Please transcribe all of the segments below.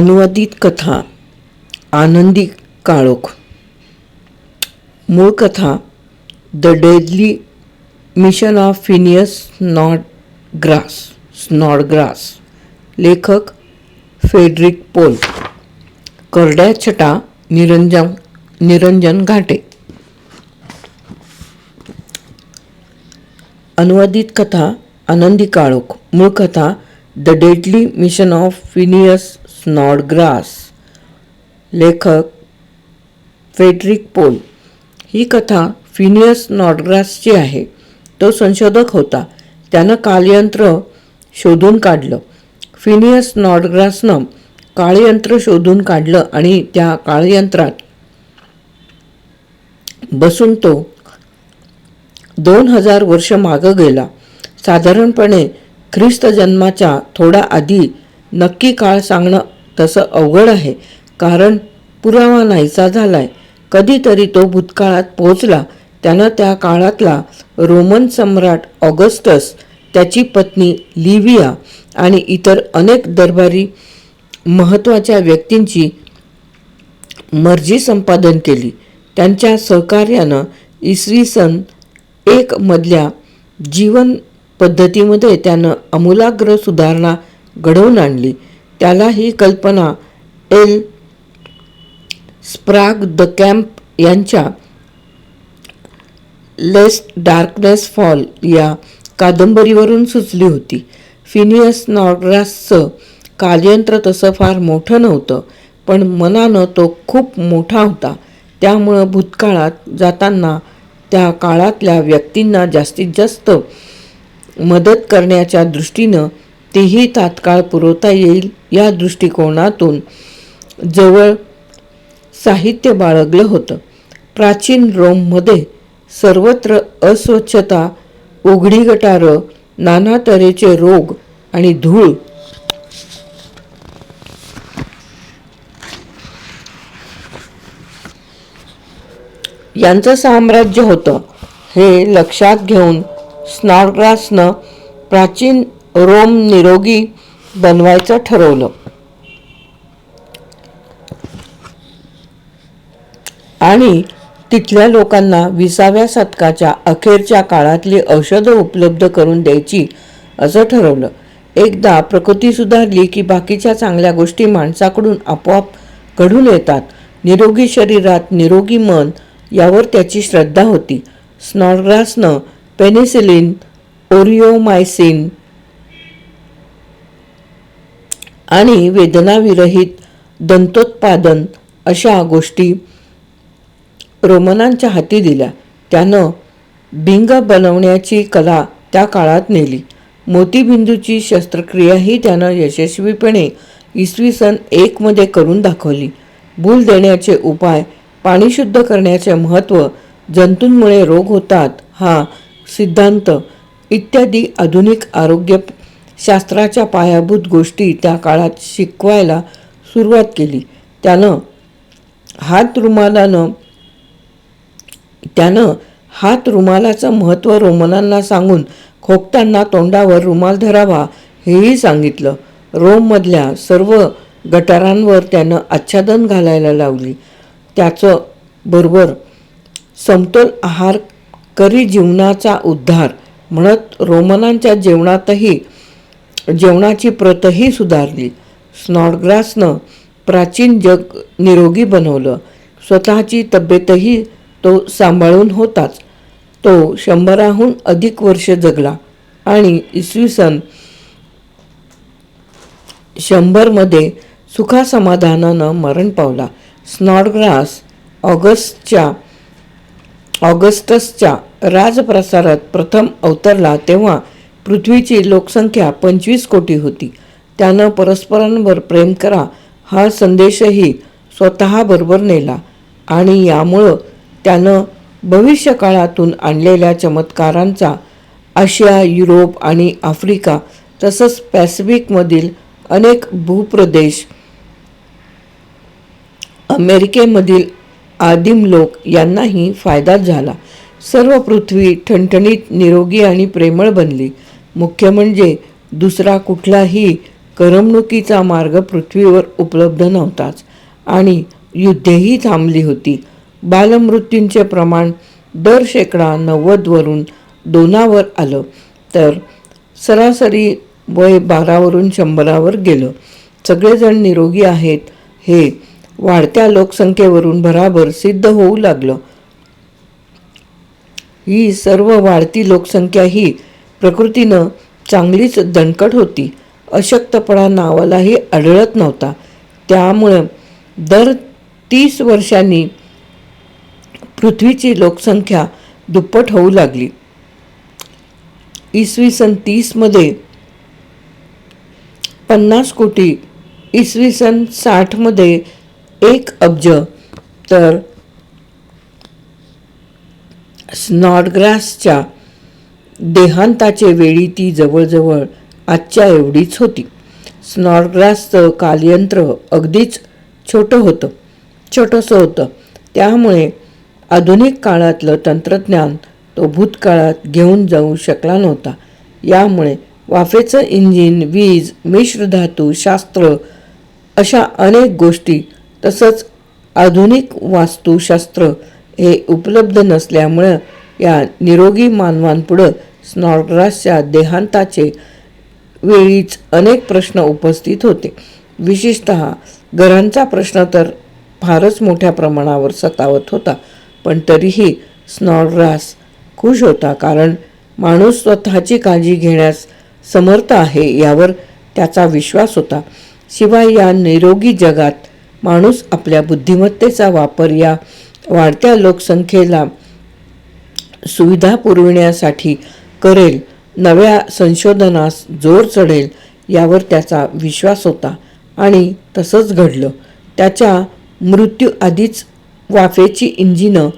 अनुवादित कथा आनंदी काळोख. मूळ कथा the deadly mission of Phineas not grass Snodgrass लेखक फेडरिक पोल. करड्या छटा निरंजन निरंजन घाटे. अनुवादित कथा आनंदी काळोख. मूळ कथा the deadly mission of Phineas Snodgrass लेखक फेड्रिक पोल. ही कथा फिनियस नॉडग्रासची आहे. तो संशोधक होता. त्यानं कालयंत्र शोधून काढलं. फिनियस नॉडग्रासनं काळयंत्र शोधून काढलं आणि त्या काळयंत्रात बसून तो दोन हजार वर्ष मागं गेला. साधारणपणे ख्रिस्त जन्माच्या थोडा आधी नक्की काळ सांगणं तसं अवघड आहे. कारण पुरावा नाहीसा झालाय. कधीतरी तो भूतकाळात पोहोचला. त्यानं त्या काळातला रोमन सम्राट ऑगस्टस त्याची पत्नी लिव्हिया आणि इतर अनेक दरबारी महत्त्वाच्या व्यक्तींची मर्जी संपादन केली. त्यांच्या सहकार्यानं इसवी सन एक मधल्या जीवन पद्धतीमध्ये त्यानं आमूलाग्र सुधारणा घडवून आणली. त्याला ही कल्पना एल. स्प्राग द कॅम्प यांच्या लेस डार्कनेस फॉल या कादंबरीवरून सुचली होती. फिनियस नॉर्ग्रासचं कालयंत्र तसं फार मोठं नव्हतं पण मनानं तो खूप मोठा होता. त्यामुळं भूतकाळात जाताना त्या काळातल्या व्यक्तींना जास्तीत जास्त मदत करण्याच्या दृष्टीनं तेही तात्काळ पुरवता येईल या दृष्टिकोनातून जवळ साहित्य बाळगलं होतं. प्राचीन रोममध्ये सर्वत्र अस्वच्छता उघडी गटारं नाना तऱ्हेचे रोग आणि धूळ यांचं साम्राज्य होतं. हे लक्षात घेऊन स्नॉडग्रासनं प्राचीन रोम निरोगी बनवायचं ठरवलं. आणि तिथल्या लोकांना विसाव्या शतकाच्या अखेरच्या काळातली औषधं उपलब्ध करून द्यायची असं ठरवलं. एकदा प्रकृती सुधारली की बाकीच्या चांगल्या गोष्टी माणसाकडून आपोआप घडून येतात. निरोगी शरीरात निरोगी मन यावर त्याची श्रद्धा होती. स्नॉरग्रासनं पेनिसिलिन ओरिओमायसिन आणि वेदनाविरहित दंतोत्पादन अशा गोष्टी रोमनांच्या हाती दिल्या. त्यानं बिंग बनवण्याची कला त्या काळात नेली. मोतीबिंदूची शस्त्रक्रियाही त्यानं यशस्वीपणे इसवी सन एकमध्ये करून दाखवली. भूल देण्याचे उपाय पाणी शुद्ध करण्याचे महत्त्व जंतूंमुळे रोग होतात हा सिद्धांत इत्यादी आधुनिक आरोग्य शास्त्राच्या पायाभूत गोष्टी त्या काळात शिकवायला सुरुवात केली. त्यानं हात रुमालानं त्यानं हात रुमालाचं महत्त्व रोमनांना सांगून खोकताना तोंडावर रुमाल धरावा हेही सांगितलं. रोममधल्या सर्व गटारांवर त्यानं आच्छादन घालायला लावली. त्याचं बरोबर समतोल आहार करी जीवनाचा उद्धार म्हणत रोमनांच्या जेवणातही जेवणाची प्रतही सुधारली. स्नॉडग्रासनं प्राचीन जग निरोगी बनवलं. स्वतःची तब्येतही तो सांभाळून होताच. तो शंभराहून अधिक वर्ष जगला आणि इसवी सन शंभरमध्ये सुखासमाधानानं मरण पावला. स्नॉडग्रास ऑगस्टच्या ऑगस्टसच्या राजप्रसारात प्रथम अवतरला तेव्हा पृथ्वीची लोकसंख्या पंचवीस कोटी होती. त्यानं परस्परांवर प्रेम करा हा संदेशही स्वतःबरोबर नेला. आणि यामुळं त्यानं भविष्यकाळातून आणलेल्या चमत्कारांचा आशिया युरोप आणि आफ्रिका तसंच पॅसिफिकमधील अनेक भूप्रदेश अमेरिकेमधील आदिम लोक यांनाही फायदा झाला. सर्व पृथ्वी ठणठणीत निरोगी आणि प्रेमळ बनली. मुख्य म्हणजे दुसरा कुठलाही करमणुकीचा मार्ग पृथ्वीवर उपलब्ध नव्हताच आणि युद्धेही थांबली होती. बालमृत्यूंचे प्रमाण दर शेकडा नव्वदवरून दोनावर आलं. तर सरासरी वय बारावरून शंभरावर गेलं. सगळेजण निरोगी आहेत हे वाढत्या लोकसंख्येवरून भराभर सिद्ध होऊ लागलं. ही सर्व वाढती लोकसंख्या ही प्रकृतीनं चांगलीच दणकट होती. अशक्तपणा नावालाही आढळत नव्हता. त्यामुळं दर तीस वर्षांनी पृथ्वीची लोकसंख्या दुप्पट होऊ लागली. इसवी सन तीसमध्ये पन्नास कोटी इसवी सन साठमध्ये एक अब्ज तर स्नॉडग्रासच्या देहांताचे वेळी ती जवळजवळ आजच्या एवढीच होती. स्नॉरग्रासचं कालयंत्र अगदीच छोटं होतं छोटंसं होतं. त्यामुळे आधुनिक काळातलं तंत्रज्ञान तो भूतकाळात घेऊन जाऊ शकला नव्हता. यामुळे वाफेचं इंजिन वीज मिश्रधातू शास्त्र अशा अनेक गोष्टी तसंच आधुनिक वास्तुशास्त्र हे उपलब्ध नसल्यामुळं या निरोगी मानवांपुढं स्नॉडग्रासच्या देहांताचे वेळीच अनेक प्रश्न उपस्थित होते. विशेषत घरांचा प्रश्न तर फारच मोठ्या प्रमाणावर सतावत होता पण तरीही स्नॉडग्रास खुश होता कारण माणूस स्वतःची काळजी घेण्यास समर्थ आहे यावर त्याचा विश्वास होता. शिवाय या निरोगी जगात माणूस आपल्या बुद्धिमत्तेचा वापर या वाढत्या लोकसंख्येला सुविधा पुरविण्यासाठी करेल नव्या संशोधनास जोर चढेल यावर त्याचा विश्वास होता. आणि तसंच घडलं. त्याच्या मृत्यूआधीच वाफेची इंजिनं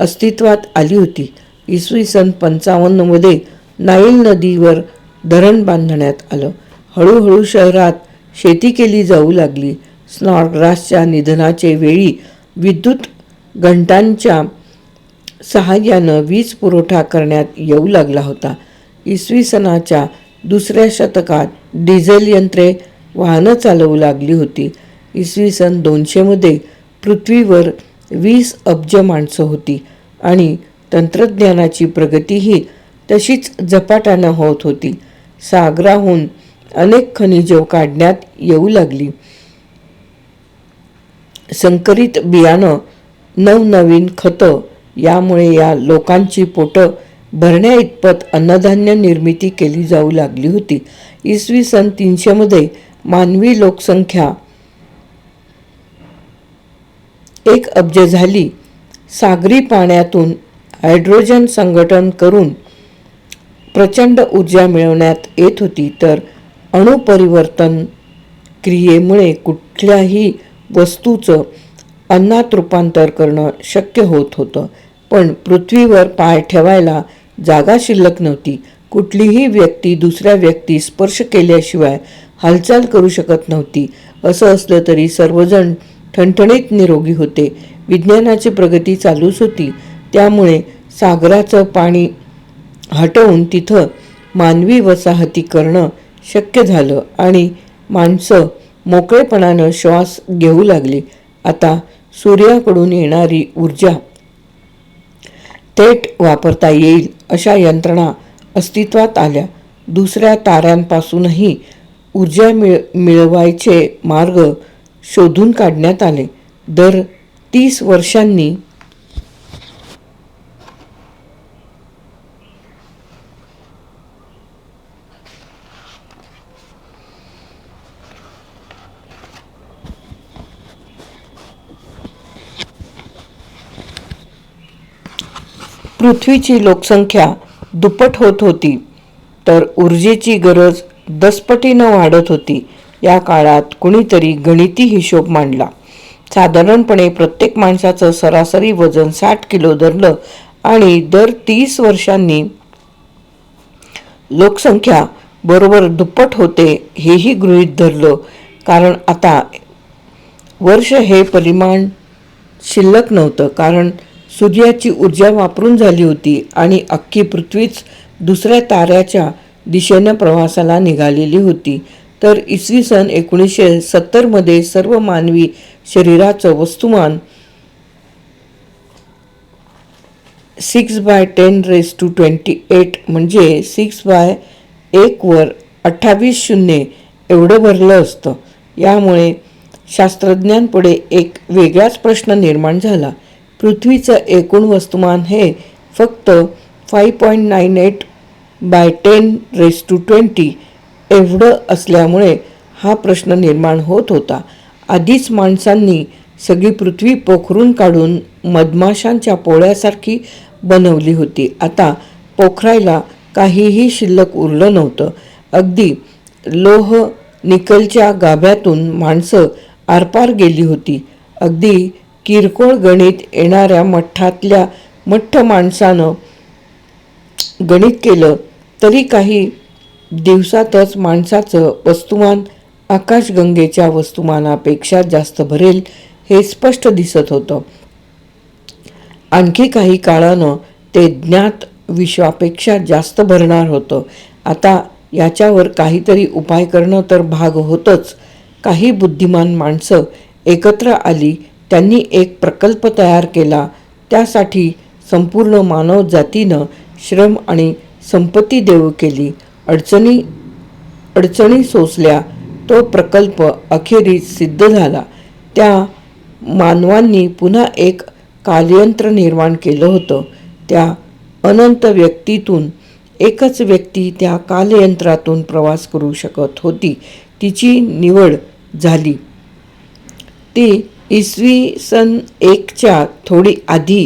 अस्तित्वात आली होती. इसवी सन पंचावन्नमध्ये नाईल नदीवर धरण बांधण्यात आलं. हळूहळू शहरात शेती केली जाऊ लागली. स्नॉडग्रासच्या निधनाचे वेळी विद्युत घंटांच्या सहाय्यानं वीज पुरवठा करण्यात येऊ लागला होता. इसवी सनाच्या दुसऱ्या शतकात डिझेल यंत्रे वाहनं चालवू लागली होती. इसवी सन दोनशेमध्ये पृथ्वीवर वीस अब्ज माणसं होती आणि तंत्रज्ञानाची प्रगतीही तशीच झपाट्यानं होत होती. सागराहून अनेक खनिजं काढण्यात येऊ लागली. संकरित बियाणं नवनवीन खतं यामुळे या लोकांची पोटं भरण्या इतपत अन्नधान्य निर्मिती केली जाऊ लागली होती. इसवी सन तीनशेमध्ये मानवी लोकसंख्या एक अब्ज झाली. सागरी पाण्यातून हायड्रोजन संघटन करून प्रचंड ऊर्जा मिळवण्यात येत होती. तर अणुपरिवर्तन क्रियेमुळे कुठल्याही वस्तूचं अन्नात रूपांतर करणं शक्य होत होतं. पण पृथ्वीवर पाय ठेवायला जागा शिल्लक नव्हती. कुठलीही व्यक्ती दुसऱ्या व्यक्ती स्पर्श केल्याशिवाय हालचाल करू शकत नव्हती. असं असलं तरी सर्वजण ठणठणीत निरोगी होते. विज्ञानाची प्रगती चालूच होती. त्यामुळे सागराचं पाणी हटवून तिथं मानवी वसाहती करणं शक्य झालं आणि माणसं मोकळेपणानं श्वास घेऊ लागली. आता सूर्याकडून येणारी ऊर्जा थेट वापरता येईल अशा यंत्रणा अस्तित्वात आल्या. दुसऱ्या ताऱ्यांपासूनही ऊर्जा मिळ मिळवायचे मार्ग शोधून काढण्यात आले. दर तीस वर्षांनी पृथ्वीची लोकसंख्या दुप्पट होत होती तर ऊर्जेची गरज दसपटीनं वाढत होती. या काळात कुणीतरी गणिती हिशोब मांडला. साधारणपणे प्रत्येक माणसाचं सरासरी वजन साठ किलो धरलं आणि दर तीस वर्षांनी लोकसंख्या बरोबर दुप्पट होते हेही गृहीत धरलं. कारण आता वर्ष हे परिमाण शिल्लक नव्हतं. कारण सूर्याची ऊर्जा वापरून झाली होती आणि अख्खी पृथ्वीच दुसऱ्या ताऱ्याच्या दिशेनं प्रवासाला निघालेली होती. तर इसवी सन एकोणीसशे सत्तरमध्ये सर्व मानवी शरीराचं वस्तुमान six by ten raise to twenty eight म्हणजे सिक्स बाय एकवर अठ्ठावीस शून्य एवढं भरलं असतं. यामुळे शास्त्रज्ञांपुढे एक वेगळाच प्रश्न निर्माण झाला. पृथ्वीचं एकूण वस्तुमान हे फक्त five point nine eight by ten raise to twenty एवढं असल्यामुळे हा प्रश्न निर्माण होत होता. आधीच माणसांनी सगळी पृथ्वी पोखरून काढून मधमाशांच्या पोळ्यासारखी बनवली होती. आता पोखरायला काहीही शिल्लक उरलं नव्हतं. अगदी लोह निकलच्या गाभ्यातून माणसं आरपार गेली होती. अगदी किरकोळ गणित येणाऱ्या मठातल्या मठ्ठ माणसानं गणित केलं तरी काही दिवसातच माणसाचं वस्तुमान आकाशगंगेच्या वस्तुमानापेक्षा जास्त भरेल हे स्पष्ट दिसत होतं. आणखी काही काळानं ते ज्ञात विश्वापेक्षा जास्त भरणार होतं. आता याच्यावर काहीतरी उपाय करणं तर भाग होतंच. काही बुद्धिमान माणसं एकत्र आली त्यांनी एक प्रकल्प तयार केला. त्यासाठी संपूर्ण मानव जातीनं श्रम आणि संपत्ती देऊ केली. अडचणी अडचणी सोसल्या तो प्रकल्प अखेरीस सिद्ध झाला. त्या मानवांनी पुन्हा एक कालयंत्र निर्माण केलं होतं. त्या अनंत व्यक्तीतून एकच व्यक्ती त्या कालयंत्रातून प्रवास करू शकत होती. तिची निवड झाली. ती इसवी सन एकच्या थोडी आधी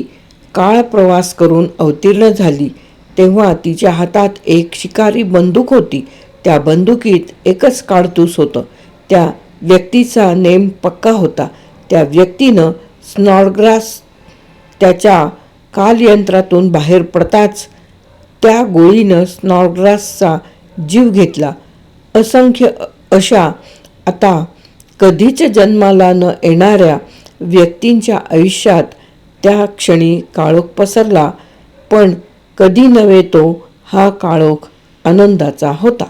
काळ प्रवास करून अवतीर्ण झाली. तेव्हा तिच्या हातात एक शिकारी बंदूक होती. त्या बंदुकीत एकच काडतूस होतं. त्या व्यक्तीचा नेम पक्का होता. त्या व्यक्तीनं स्नॉडग्रास त्याच्या कालयंत्रातून बाहेर पडताच त्या गोळीनं स्नॉरग्रासचा जीव घेतला. असंख्य अशा आता कधीच जन्माला न येणाऱ्या व्यक्तींच्या आयुष्यात त्या क्षणी काळोख पसरला पण कधी नव्हे तो हा काळोख आनंदाचा होता.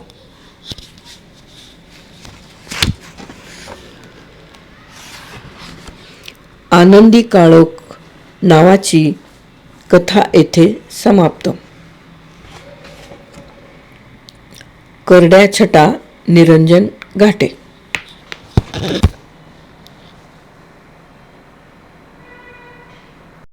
आनंदी काळोख नावाची कथा येथे समाप्त. करड्या छटा निरंजन घाटे. you